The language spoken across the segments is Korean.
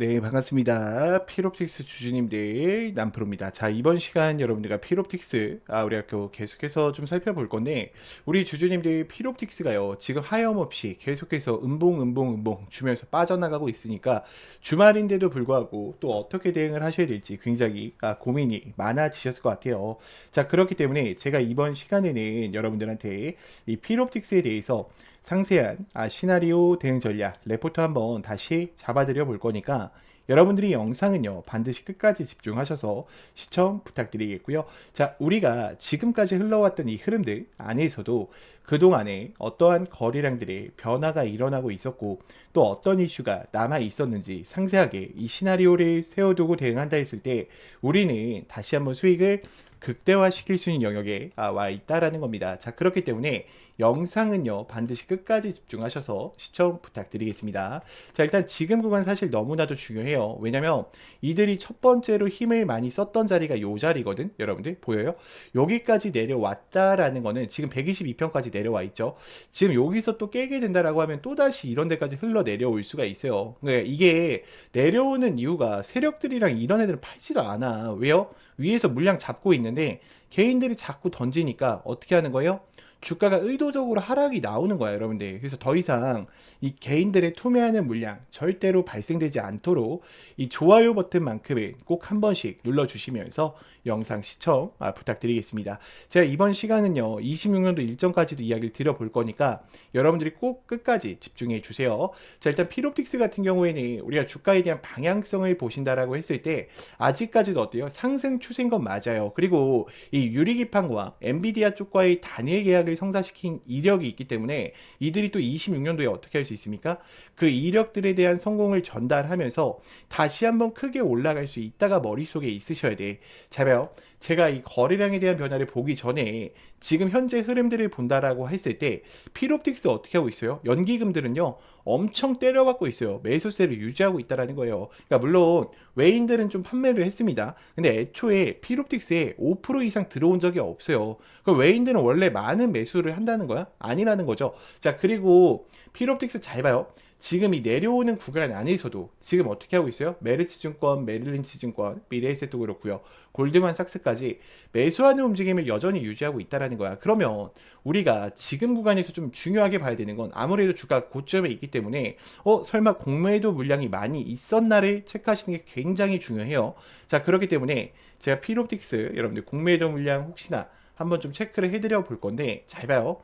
네, 반갑습니다. 피롭틱스 주주님들 남프로입니다. 자, 이번 시간 여러분들과 피롭틱스 아, 우리가 또 계속해서 좀 살펴볼 건데 우리 주주님들 피롭틱스가요. 지금 하염없이 계속해서 음봉 음봉 음봉 주면서 빠져나가고 있으니까 주말인데도 불구하고 또 어떻게 대응을 하셔야 될지 굉장히 아, 고민이 많아지셨을 것 같아요. 자, 그렇기 때문에 제가 이번 시간에는 여러분들한테 이 피롭틱스에 대해서 상세한 아, 시나리오 대응 전략 레포트 한번 다시 잡아드려 볼 거니까 여러분들이 영상은요 반드시 끝까지 집중하셔서 시청 부탁드리겠고요. 자, 우리가 지금까지 흘러왔던 이 흐름들 안에서도 그동안에 어떠한 거래량들의 변화가 일어나고 있었고 또 어떤 이슈가 남아 있었는지 상세하게 이 시나리오를 세워두고 대응한다 했을 때 우리는 다시 한번 수익을 극대화시킬 수 있는 영역에 아, 와 있다라는 겁니다. 자, 그렇기 때문에 영상은요, 반드시 끝까지 집중하셔서 시청 부탁드리겠습니다. 자, 일단 지금 구간 사실 너무나도 중요해요. 왜냐면 이들이 첫 번째로 힘을 많이 썼던 자리가 요 자리거든. 여러분들 보여요? 여기까지 내려왔다라는 거는 지금 122편까지 내려와 있죠. 지금 여기서 또 깨게 된다라고 하면 또다시 이런 데까지 흘러 내려올 수가 있어요. 네, 이게 내려오는 이유가 세력들이랑 이런 애들은 팔지도 않아. 왜요? 위에서 물량 잡고 있는데 개인들이 자꾸 던지니까 어떻게 하는 거예요? 주가가 의도적으로 하락이 나오는 거야, 여러분들. 그래서 더 이상 이 개인들의 투매하는 물량 절대로 발생되지 않도록 이 좋아요 버튼만큼은 꼭 한 번씩 눌러주시면서 영상 시청 아, 부탁드리겠습니다. 제가 이번 시간은요, 26년도 일정까지도 이야기를 드려볼 거니까 여러분들이 꼭 끝까지 집중해 주세요. 자, 일단 피롭틱스 같은 경우에는 우리가 주가에 대한 방향성을 보신다라고 했을 때 아직까지도 어때요? 상승 추세인 건 맞아요. 그리고 이 유리기판과 엔비디아 쪽과의 단일 계약을 성사시킨 이력이 있기 때문에 이들이 또 26년도에 어떻게 할 수 있습니까? 그 이력들에 대한 성공을 전달하면서 다시 한번 크게 올라갈 수 있다가 머릿속에 있으셔야 돼. 자, 봐요. 제가 이 거래량에 대한 변화를 보기 전에 지금 현재 흐름들을 본다라고 했을 때 피롭틱스 어떻게 하고 있어요? 연기금들은요 엄청 때려받고 있어요. 매수세를 유지하고 있다라는 거예요. 그러니까 물론 외인들은 좀 판매를 했습니다. 근데 애초에 피롭틱스에 5% 이상 들어온 적이 없어요. 그 외인들은 원래 많은 매수를 한다는 거야? 아니라는 거죠. 자 그리고 피롭틱스 잘 봐요. 지금 이 내려오는 구간 안에서도 지금 어떻게 하고 있어요? 메르츠 증권, 메릴린치 증권, 미래에셋도 그렇고요. 골드만삭스까지 매수하는 움직임을 여전히 유지하고 있다라는 거야. 그러면 우리가 지금 구간에서 좀 중요하게 봐야 되는 건 아무래도 주가 고점에 있기 때문에 어 설마 공매도 물량이 많이 있었나를 체크하시는 게 굉장히 중요해요. 자 그렇기 때문에 제가 피롭틱스 여러분들 공매도 물량 혹시나 한번 좀 체크를 해드려 볼 건데 잘 봐요.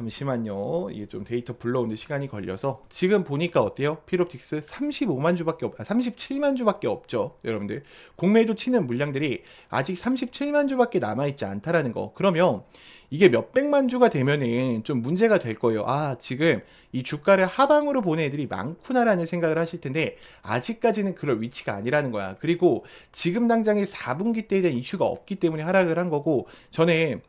잠시만요. 이게 좀 데이터 불러오는 시간이 걸려서 지금 보니까 어때요? 피롭틱스 35만 주밖에 없, 아, 37만 주밖에 없죠, 여러분들. 공매도 치는 물량들이 아직 37만 주밖에 남아 있지 않다라는 거. 그러면 이게 몇백만 주가 되면은 좀 문제가 될 거예요. 아, 지금 이 주가를 하방으로 보는 애들이 많구나라는 생각을 하실 텐데 아직까지는 그럴 위치가 아니라는 거야. 그리고 지금 당장에 4분기 때에 대한 이슈가 없기 때문에 하락을 한 거고 전에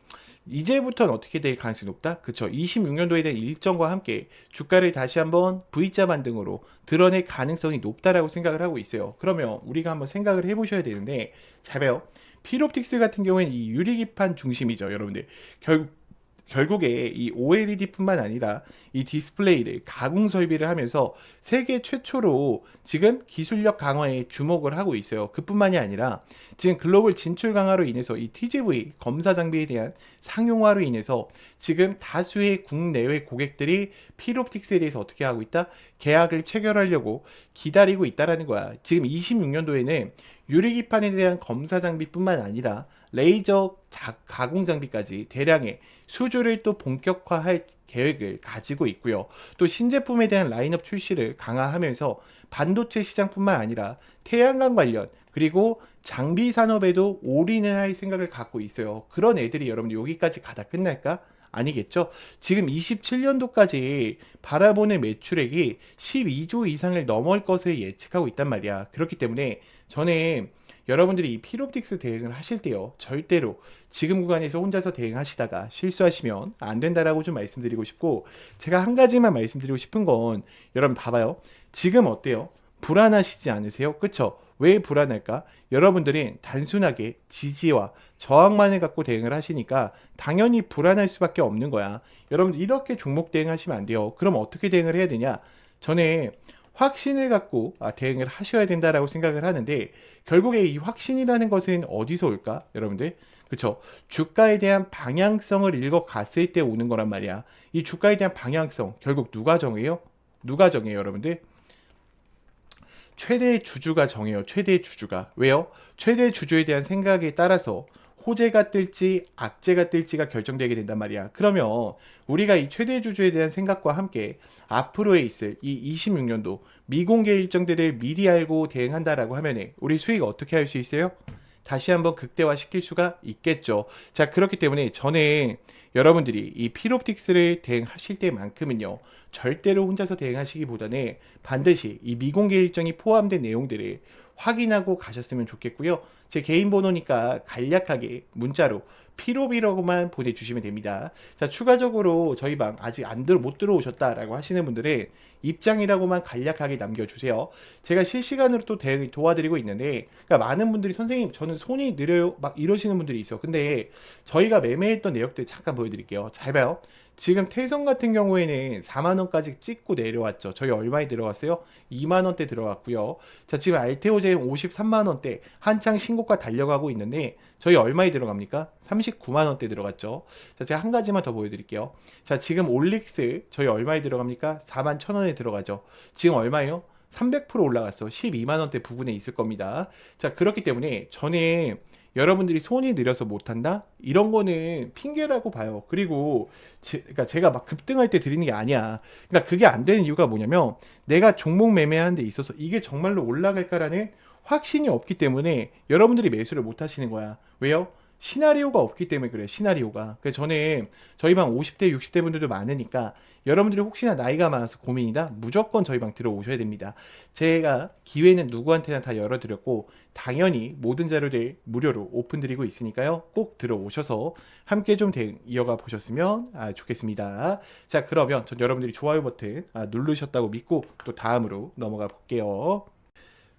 이제부터는 어떻게 될 가능성이 높다? 그쵸. 26년도에 대한 일정과 함께 주가를 다시 한번 V자 반등으로 드러낼 가능성이 높다라고 생각을 하고 있어요. 그러면 우리가 한번 생각을 해보셔야 되는데, 잘 봐요. 피롭틱스 같은 경우에는 이 유리기판 중심이죠, 여러분들. 결국 결국에 이 OLED뿐만 아니라 이 디스플레이를 가공 설비를 하면서 세계 최초로 지금 기술력 강화에 주목을 하고 있어요. 그뿐만이 아니라 지금 글로벌 진출 강화로 인해서 이 TGV 검사 장비에 대한 상용화로 인해서 지금 다수의 국내외 고객들이 피롭틱스에 대해서 어떻게 하고 있다? 계약을 체결하려고 기다리고 있다라는 거야. 지금 26년도에는 유리기판에 대한 검사 장비뿐만 아니라 레이저 가공 장비까지 대량의 수주를 또 본격화할 계획을 가지고 있고요. 또 신제품에 대한 라인업 출시를 강화하면서 반도체 시장뿐만 아니라 태양광 관련 그리고 장비 산업에도 올인을 할 생각을 갖고 있어요. 그런 애들이 여러분들 여기까지 가다 끝날까? 아니겠죠? 지금 27년도까지 바라보는 매출액이 12조 이상을 넘을 것을 예측하고 있단 말이야. 그렇기 때문에 저는 여러분들이 이 피롭틱스 대응을 하실 때요. 절대로 지금 구간에서 혼자서 대응하시다가 실수하시면 안 된다라고 좀 말씀드리고 싶고 제가 한 가지만 말씀드리고 싶은 건 여러분 봐봐요. 지금 어때요? 불안하시지 않으세요? 그쵸? 왜 불안할까? 여러분들이 단순하게 지지와 저항만을 갖고 대응을 하시니까 당연히 불안할 수밖에 없는 거야. 여러분 이렇게 종목 대응하시면 안 돼요. 그럼 어떻게 대응을 해야 되냐? 전에 확신을 갖고 아, 대응을 하셔야 된다라고 생각을 하는데 결국에 이 확신이라는 것은 어디서 올까? 여러분들 그렇죠. 주가에 대한 방향성을 읽어갔을 때 오는 거란 말이야. 이 주가에 대한 방향성 결국 누가 정해요? 누가 정해요, 여러분들? 최대 주주가 정해요. 최대 주주가. 왜요? 최대 주주에 대한 생각에 따라서 호재가 뜰지 악재가 뜰지가 결정되게 된단 말이야. 그러면 우리가 이 최대 주주에 대한 생각과 함께 앞으로에 있을 이 26년도 미공개 일정들을 미리 알고 대응한다라고 하면 우리 수익 어떻게 할 수 있어요? 다시 한번 극대화 시킬 수가 있겠죠. 자, 그렇기 때문에 저는 여러분들이 이 피롭틱스를 대응하실 때만큼은요, 절대로 혼자서 대응하시기보다는 반드시 이 미공개 일정이 포함된 내용들을 확인하고 가셨으면 좋겠고요. 제 개인 번호니까 간략하게 문자로 피로비라고만 보내주시면 됩니다. 자, 추가적으로 저희 방 아직 안 들어 못 들어오셨다라고 하시는 분들은 입장이라고만 간략하게 남겨주세요. 제가 실시간으로 또 대응 도와드리고 있는데, 그러니까 많은 분들이 선생님 저는 손이 느려요 막 이러시는 분들이 있어. 근데 저희가 매매했던 내역들 잠깐 보여드릴게요. 잘 봐요. 지금 태성 같은 경우에는 4만 원까지 찍고 내려왔죠. 저희 얼마에 들어갔어요? 2만 원대 들어갔고요. 자, 지금 알테오제 53만 원대 한창 신고가 달려가고 있는데 저희 얼마에 들어갑니까? 39만 원대 들어갔죠. 자, 제가 한 가지만 더 보여드릴게요. 자, 지금 올릭스 저희 얼마에 들어갑니까? 4만 천 원에 들어가죠. 지금 얼마예요? 300% 올라갔어. 12만 원대 부근에 있을 겁니다. 자, 그렇기 때문에 저는 여러분들이 손이 느려서 못한다? 이런 거는 핑계라고 봐요. 그리고 제, 그러니까 제가 막 급등할 때 드리는 게 아니야. 그러니까 그게 안 되는 이유가 뭐냐면 내가 종목 매매하는 데 있어서 이게 정말로 올라갈까라는 확신이 없기 때문에 여러분들이 매수를 못 하시는 거야. 왜요? 시나리오가 없기 때문에 그래요. 시나리오가. 그래서 저는 저희 방 50대, 60대 분들도 많으니까 여러분들이 혹시나 나이가 많아서 고민이다? 무조건 저희 방 들어오셔야 됩니다. 제가 기회는 누구한테나 다 열어드렸고 당연히 모든 자료들 무료로 오픈드리고 있으니까요. 꼭 들어오셔서 함께 좀 대응 이어가 보셨으면 아, 좋겠습니다. 자 그러면 전 여러분들이 좋아요 버튼 아, 누르셨다고 믿고 또 다음으로 넘어가 볼게요.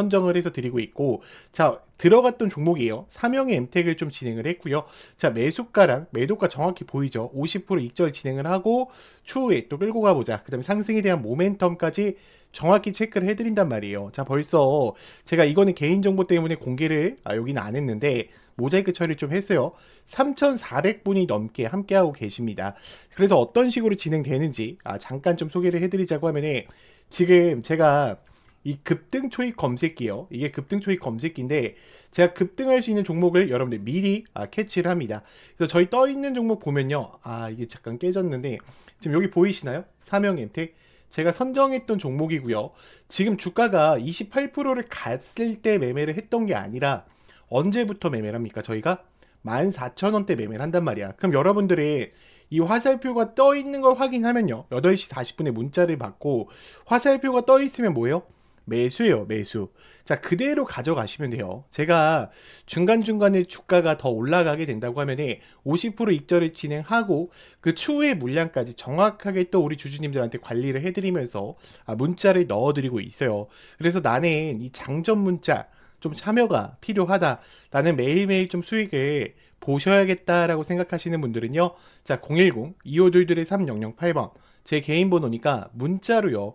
선정을 해서 드리고 있고 자 들어갔던 종목이에요. 삼형의 엠텍을 좀 진행을 했고요. 자 매수가랑 매도가 정확히 보이죠. 50% 익절 진행을 하고 추후에 또 끌고 가보자. 그 다음에 상승에 대한 모멘텀까지 정확히 체크를 해드린단 말이에요. 자 벌써 제가 이거는 개인정보 때문에 공개를 아, 여기는 안 했는데 모자이크 처리를 좀 했어요. 3,400분이 넘게 함께하고 계십니다. 그래서 어떤 식으로 진행되는지 아, 잠깐 좀 소개를 해드리자고 하면은 지금 제가 이 급등 초입 검색기요. 이게 급등 초입 검색기인데 제가 급등할 수 있는 종목을 여러분들 미리 아, 캐치를 합니다. 그래서 저희 떠 있는 종목 보면요. 아 이게 잠깐 깨졌는데 지금 여기 보이시나요? 엠텍 제가 선정했던 종목이고요. 지금 주가가 28%를 갔을 때 매매를 했던 게 아니라 언제부터 매매를 합니까? 저희가 14,000원대 매매를 한단 말이야. 그럼 여러분들이 이 화살표가 떠 있는 걸 확인하면요. 8시 40분에 문자를 받고 화살표가 떠 있으면 뭐예요? 매수예요, 매수. 자, 그대로 가져가시면 돼요. 제가 중간중간에 주가가 더 올라가게 된다고 하면은 50% 익절을 진행하고 그 추후의 물량까지 정확하게 또 우리 주주님들한테 관리를 해드리면서 아, 문자를 넣어드리고 있어요. 그래서 나는 이 장전 문자 좀 참여가 필요하다. 나는 매일매일 좀 수익을 보셔야겠다라고 생각하시는 분들은요. 자, 010-2522-3008번. 제 개인 번호니까 문자로요.